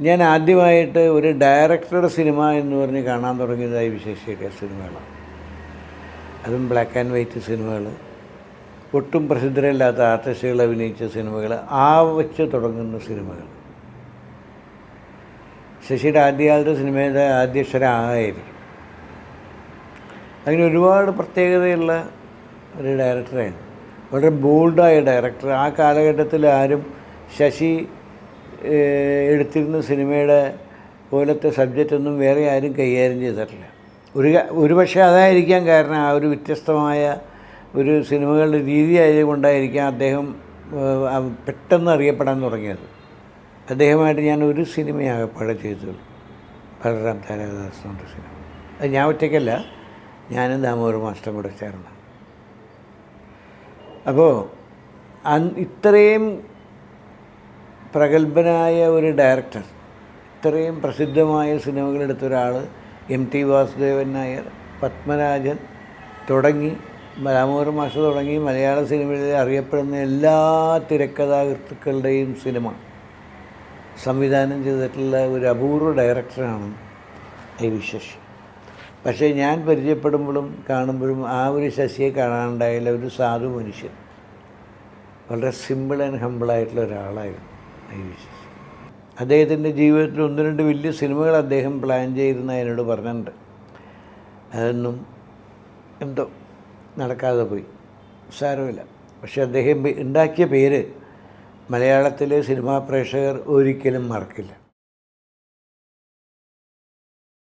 ഞാൻ ആദ്യമായിട്ട് ഒരു ഡയറക്ടറുടെ സിനിമ എന്ന് പറഞ്ഞ് കാണാൻ തുടങ്ങിയതായി വിശേഷിക്കുക സിനിമകളാണ്. അതും ബ്ലാക്ക് ആൻഡ് വൈറ്റ് സിനിമകൾ ഒട്ടും പ്രസിദ്ധരല്ലാത്ത ആർട്ടിസ്റ്റുകൾ അഭിനയിച്ച സിനിമകൾ ആ വെച്ച് തുടങ്ങുന്ന സിനിമകൾ. ശശിയുടെ ആദ്യകാലത്തെ സിനിമയുടെ ആദ്യക്ഷരം ആയിരിക്കും അങ്ങനെ ഒരുപാട് പ്രത്യേകതയുള്ള ഒരു ഡയറക്ടറായിരുന്നു വളരെ ബോൾഡായ ഡയറക്ടർ ആ കാലഘട്ടത്തിൽ ആരും ശശി എടുത്തിരുന്ന സിനിമയുടെ പോലത്തെ സബ്ജക്റ്റൊന്നും വേറെ ആരും കൈകാര്യം ചെയ്തിട്ടില്ല. ഒരു ഒരുപക്ഷെ ഒരു പക്ഷേ അതായിരിക്കാം കാരണം ആ ഒരു വ്യത്യസ്തമായ ഒരു സിനിമകളുടെ രീതി ആയതുകൊണ്ടായിരിക്കാം അദ്ദേഹം പെട്ടെന്ന് അറിയപ്പെടാൻ തുടങ്ങിയത്. അദ്ദേഹമായിട്ട് ഞാൻ ഒരു സിനിമയാകപ്പാടെ ചെയ്തുള്ളൂ ബലറാം താരാദാസ് എന്ന സിനിമ. അത് ഞാൻ ഒറ്റയ്ക്കല്ല ഞാനും ദാമോദർ മാസ്റ്റർ കൂടെ ചേർന്ന്. അപ്പോൾ അൻ ഇത്രയും പ്രഗത്ഭനായ ഒരു ഡയറക്ടർ. ഇത്രയും പ്രസിദ്ധമായ സിനിമകളെടുത്ത ഒരാൾ എം ടി വാസുദേവൻ നായർ പത്മരാജൻ തുടങ്ങി ദാമോദർ മാഷ തുടങ്ങി മലയാള സിനിമയിൽ അറിയപ്പെടുന്ന എല്ലാ തിരക്കഥാകൃത്തുക്കളുടെയും സിനിമ സംവിധാനം ചെയ്തിട്ടുള്ള ഒരു അപൂർവ ഡയറക്ടറാണ് ഐ വി ശശി. പക്ഷേ ഞാൻ പരിചയപ്പെടുമ്പോഴും കാണുമ്പോഴും ആ ഒരു ശശിയെ കാണാനുണ്ടായില്ല ഒരു സാധു മനുഷ്യൻ. വളരെ സിമ്പിൾ ആൻഡ് ഹമ്പിളായിട്ടുള്ള ഒരാളായിരുന്നു. വി അദ്ദേഹത്തിന്റെ ജീവിതത്തിൽ ഒന്ന് രണ്ട് വലിയ സിനിമകൾ അദ്ദേഹം പ്ലാൻ ചെയ്തിരുന്ന എന്നോട് പറഞ്ഞിട്ടുണ്ട്. അതൊന്നും എന്തോ നടക്കാതെ പോയി. സാരമില്ല. പക്ഷെ അദ്ദേഹം ഉണ്ടാക്കിയ പേര് മലയാളത്തിലെ സിനിമാ പ്രേക്ഷകർ ഒരിക്കലും മറക്കില്ല.